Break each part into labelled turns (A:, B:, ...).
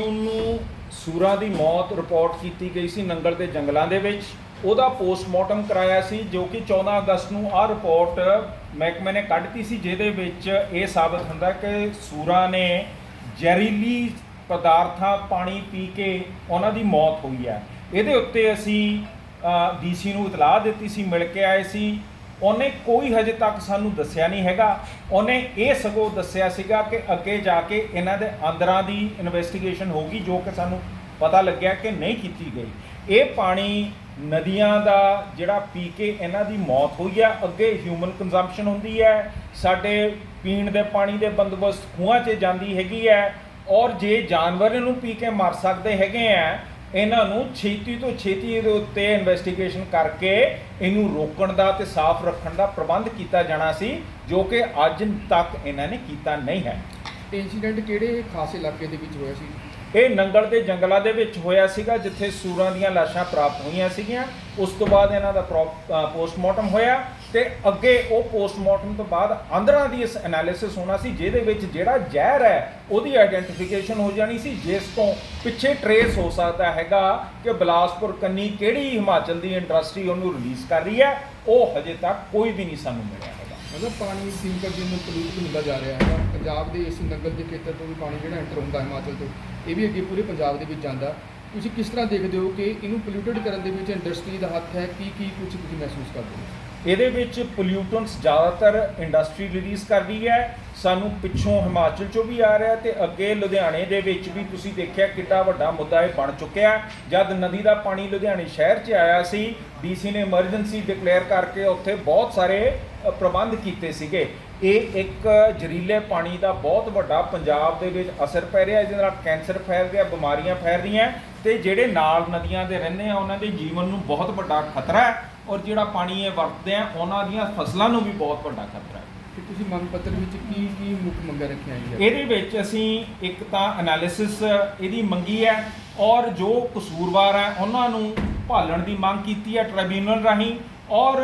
A: ਨੂੰ ਸੂਰਾਂ ਦੀ ਮੌਤ ਰਿਪੋਰਟ ਕੀਤੀ ਗਈ ਸੀ ਨੰਗਲ ਦੇ ਜੰਗਲਾਂ ਦੇ ਵਿੱਚ। ਉਹਦਾ ਪੋਸਟਮਾਰਟਮ ਕਰਾਇਆ ਸੀ, ਜੋ ਕਿ 14 ਅਗਸਤ ਨੂੰ ਆਹ ਰਿਪੋਰਟ ਮਹਿਕਮੇ ਨੇ ਕੱਢਤੀ ਸੀ, ਜਿਹਦੇ ਵਿੱਚ ਇਹ ਸਾਬਤ ਹੁੰਦਾ ਕਿ ਸੂਰਾਂ ਨੇ ਜ਼ਹਿਰੀਲੀ ਪਦਾਰਥਾਂ, ਪਾਣੀ ਪੀ ਕੇ ਉਹਨਾਂ ਦੀ ਮੌਤ ਹੋਈ ਹੈ। ਇਹਦੇ ਉੱਤੇ ਅਸੀਂ ਡੀਸੀ ਨੂੰ ਇਤਲਾਹ ਦਿੱਤੀ ਸੀ, ਮਿਲ ਕੇ ਆਏ ਸੀ। ਉਹਨੇ ਕੋਈ ਹਜੇ ਤੱਕ ਸਾਨੂੰ ਦੱਸਿਆ ਨਹੀਂ ਹੈਗਾ। ਉਹਨੇ ਇਹ ਸਗੋਂ ਦੱਸਿਆ ਸੀਗਾ ਕਿ ਅੱਗੇ ਜਾ ਕੇ ਇਹਨਾਂ ਦੇ ਅੰਦਰਾਂ ਦੀ ਇਨਵੈਸਟੀਗੇਸ਼ਨ ਹੋਗੀ ਜੋ ਕਿ ਸਾਨੂੰ ਪਤਾ ਲੱਗਿਆ ਕਿ ਨਹੀਂ ਕੀਤੀ ਗਈ। ਇਹ ਪਾਣੀ ਨਦੀਆਂ ਦਾ ਜਿਹੜਾ ਪੀ ਕੇ ਇਹਨਾਂ ਦੀ ਮੌਤ ਹੋਈ ਹੈ ਅੱਗੇ ਹਿਊਮਨ ਕੰਜ਼ੰਪਸ਼ਨ ਹੁੰਦੀ ਹੈ, ਸਾਡੇ ਪੀਣ ਦੇ ਪਾਣੀ ਦੇ ਬੰਦੋਬਸਤ ਖੂਹਾਂ 'ਚ ਜਾਂਦੀ ਹੈਗੀ ਹੈ, ਔਰ ਜੇ ਜਾਨਵਰ ਇਹਨੂੰ ਪੀ ਕੇ ਮਰ ਸਕਦੇ ਹੈਗੇ ਆ ਇਹਨਾਂ ਨੂੰ ਛੇਤੀ ਤੋਂ ਛੇਤੀ ਇਹਦੇ ਉੱਤੇ ਇਨਵੈਸਟੀਗੇਸ਼ਨ ਕਰਕੇ ਇਹਨੂੰ ਰੋਕਣ ਦਾ ਤੇ ਸਾਫ਼ ਰੱਖਣ ਦਾ ਪ੍ਰਬੰਧ ਕੀਤਾ ਜਾਣਾ ਸੀ, ਜੋ ਕਿ ਅੱਜ ਤੱਕ ਇਹਨਾਂ ਨੇ ਕੀਤਾ ਨਹੀਂ ਹੈ।
B: ਇੰਸੀਡੈਂਟ ਕਿਹੜੇ ਖਾਸ ਇਲਾਕੇ ਦੇ ਵਿੱਚ ਹੋਇਆ ਸੀ?
A: ਇਹ ਨੰਗਲ ਦੇ ਜੰਗਲਾਂ ਦੇ ਵਿੱਚ ਹੋਇਆ ਸੀਗਾ, ਜਿੱਥੇ ਸੂਰਾਂ ਦੀਆਂ ਲਾਸ਼ਾਂ ਪ੍ਰਾਪਤ ਹੋਈਆਂ ਸੀਗੀਆਂ। ਉਸ ਤੋਂ ਬਾਅਦ ਇਹਨਾਂ ਦਾ ਪੋਸਟਮਾਰਟਮ ਹੋਇਆ ਤੇ ਅੱਗੇ ਉਹ ਪੋਸਟਮਾਰਟਮ ਤੋਂ ਬਾਅਦ ਅੰਦਰਾਂ ਦੀ ਇਸ ਐਨਾਲਿਸਿਸ ਹੋਣਾ ਸੀ, ਜਿਹਦੇ ਵਿੱਚ ਜਿਹੜਾ ਜ਼ਹਿਰ ਹੈ, ਉਹਦੀ ਆਇਡੈਂਟੀਫਿਕੇਸ਼ਨ ਹੋ ਜਾਣੀ ਸੀ, ਜਿਸ ਤੋਂ ਪਿੱਛੇ ਟਰੇਸ ਹੋ ਸਕਦਾ ਹੈਗਾ ਕਿ ਬਲਾਸਪੁਰ ਕੰਨੀ ਕਿਹੜੀ ਹਿਮਾਚਲ ਦੀ ਇੰਡਸਟਰੀ ਉਹਨੂੰ ਰਿਲੀਜ਼ ਕਰ ਰਹੀ ਹੈ। ਉਹ ਹਜੇ ਤੱਕ ਕੋਈ ਵੀ ਨਹੀਂ ਸਾਨੂੰ ਮਿਲਿਆ
B: ਮਤਲਬ ਪਾਣੀ ਦਿਨ ਪਰ ਦਿਨ ਪੋਲੂਟ ਹੁੰਦਾ ਜਾ ਰਿਹਾ ਹੈ ਪੰਜਾਬ ਦੇ ਇਸ ਨੰਗਲ ਦੇ ਖੇਤਰ ਤੋਂ ਵੀ ਪਾਣੀ ਜਿਹੜਾ ਐਂਟਰ ਹੁੰਦਾ ਹਿਮਾਚਲ ਤੋਂ, ਇਹ ਵੀ ਅੱਗੇ ਪੂਰੇ ਪੰਜਾਬ ਦੇ ਵਿੱਚ ਜਾਂਦਾ। ਤੁਸੀਂ ਕਿਸ ਤਰ੍ਹਾਂ ਦੇਖਦੇ ਹੋ ਕਿ ਇਹਨੂੰ ਪੋਲਿਊਟਡ ਕਰਨ ਦੇ ਵਿੱਚ ਇੰਡਸਟਰੀ ਦਾ ਹੱਥ ਹੈ, ਕੀ ਕੀ ਕੁਝ ਤੁਸੀਂ ਮਹਿਸੂਸ ਕਰਦੇ ਹੋ?
A: ਇਹਦੇ ਵਿੱਚ ਪੋਲਿਊਟੈਂਟਸ ਜ਼ਿਆਦਾਤਰ ਇੰਡਸਟਰੀ ਰਿਲੀਜ਼ ਕਰ ਰਹੀ ਹੈ ਸਾਨੂੰ ਪਿੱਛੋਂ ਹਿਮਾਚਲ ਚੋਂ ਵੀ ਆ ਰਿਹਾ ਤੇ ਅੱਗੇ ਲੁਧਿਆਣੇ ਦੇ ਵਿੱਚ ਵੀ ਤੁਸੀਂ ਦੇਖਿਆ ਕਿੰਨਾ ਵੱਡਾ ਮੁੱਦਾ ਇਹ ਬਣ ਚੁੱਕਿਆ। ਜਦ ਨਦੀ ਦਾ ਪਾਣੀ ਲੁਧਿਆਣੇ ਸ਼ਹਿਰ 'ਚ ਆਇਆ ਸੀ ਡੀਸੀ ਨੇ ਐਮਰਜੈਂਸੀ ਡਿਕਲੇਅਰ ਕਰਕੇ ਉੱਥੇ ਬਹੁਤ ਸਾਰੇ ਪ੍ਰਬੰਧ ਕੀਤੇ ਸੀਗੇ। ਇਹ ਇੱਕ ਜ਼ਹਿਰੀਲੇ ਪਾਣੀ ਦਾ ਬਹੁਤ ਵੱਡਾ ਪੰਜਾਬ ਦੇ ਵਿੱਚ ਅਸਰ ਪੈ ਰਿਹਾ ਜਿਹਦੇ ਨਾਲ ਕੈਂਸਰ ਫੈਲ ਰਿਹਾ ਬਿਮਾਰੀਆਂ ਫੈਲ ਰਹੀਆਂ ਤੇ ਜਿਹੜੇ ਨਾਲ ਨਦੀਆਂ ਦੇ ਰਹਿੰਦੇ ਆ, ਉਹਨਾਂ ਦੇ ਜੀਵਨ ਨੂੰ ਬਹੁਤ ਵੱਡਾ ਖਤਰਾ ਹੈ ਔਰ ਜਿਹੜਾ ਪਾਣੀ ਇਹ ਵਰਤਦੇ ਆ, ਉਹਨਾਂ ਦੀਆਂ ਫਸਲਾਂ ਨੂੰ ਵੀ ਬਹੁਤ ਵੱਡਾ ਖਤਰਾ ਹੈ।
B: ਕਿ ਤੁਸੀਂ ਮੰਗ ਪੱਤਰ ਵਿੱਚ ਕੀ ਕੀ ਮੁੱਖ ਮੰਗਾਂ ਰੱਖੀਆਂ ਗਈਆਂ
A: ਇਹਦੇ ਵਿੱਚ ਅਸੀਂ ਇੱਕ ਤਾਂ ਐਨਾਲਿਸਿਸ ਇਹਦੀ ਮੰਗੀ ਹੈ ਔਰ ਜੋ ਕਸੂਰਵਾਰ ਹੈ, ਉਹਨਾਂ ਨੂੰ ਭਾਲਣ ਦੀ ਮੰਗ ਕੀਤੀ ਹੈ ਟ੍ਰਿਬਿਊਨਲ ਰਾਹੀਂ ਔਰ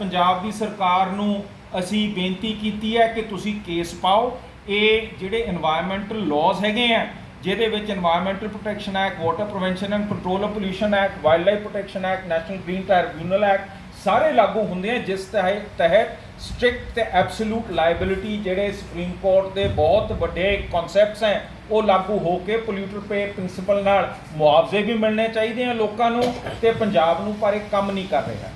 A: ਪੰਜਾਬ ਦੀ ਸਰਕਾਰ ਨੂੰ ਅਸੀਂ ਬੇਨਤੀ ਕੀਤੀ ਹੈ ਕਿ ਤੁਸੀਂ ਕੇਸ ਪਾਓ। ਇਹ ਜਿਹੜੇ এনवायरमेंटल ਲਾਜ਼ ਹੈਗੇ ਆ, ਜਿਹਦੇ ਵਿੱਚ environmental protection act water prevention and control of pollution act wild life protection act national green tribunal act ਸਾਰੇ ਲਾਗੂ ਹੁੰਦੇ ਆ, ਜਿਸ ਤਹਿਤ ਸਟ੍ਰਿਕਟ ਤੇ ਐਬਸੋਲੂਟ ਲਾਇਬਿਲਿਟੀ ਜਿਹੜੇ ਸੁਪਰੀਮ ਕੋਰਟ ਦੇ ਬਹੁਤ ਵੱਡੇ ਕਨਸੈਪਟਸ ਹੈ, ਉਹ ਲਾਗੂ ਹੋ ਕੇ ਪੋਲਿਊਟਰ ਪੇ ਪ੍ਰਿੰਸੀਪਲ ਨਾਲ ਮੁਆਵਜ਼ੇ ਵੀ ਮਿਲਣੇ ਚਾਹੀਦੇ ਆ ਲੋਕਾਂ ਨੂੰ ਤੇ ਪੰਜਾਬ ਨੂੰ ਪਰ ਇਹ ਕੰਮ ਨਹੀਂ ਕਰ ਰਿਹਾ।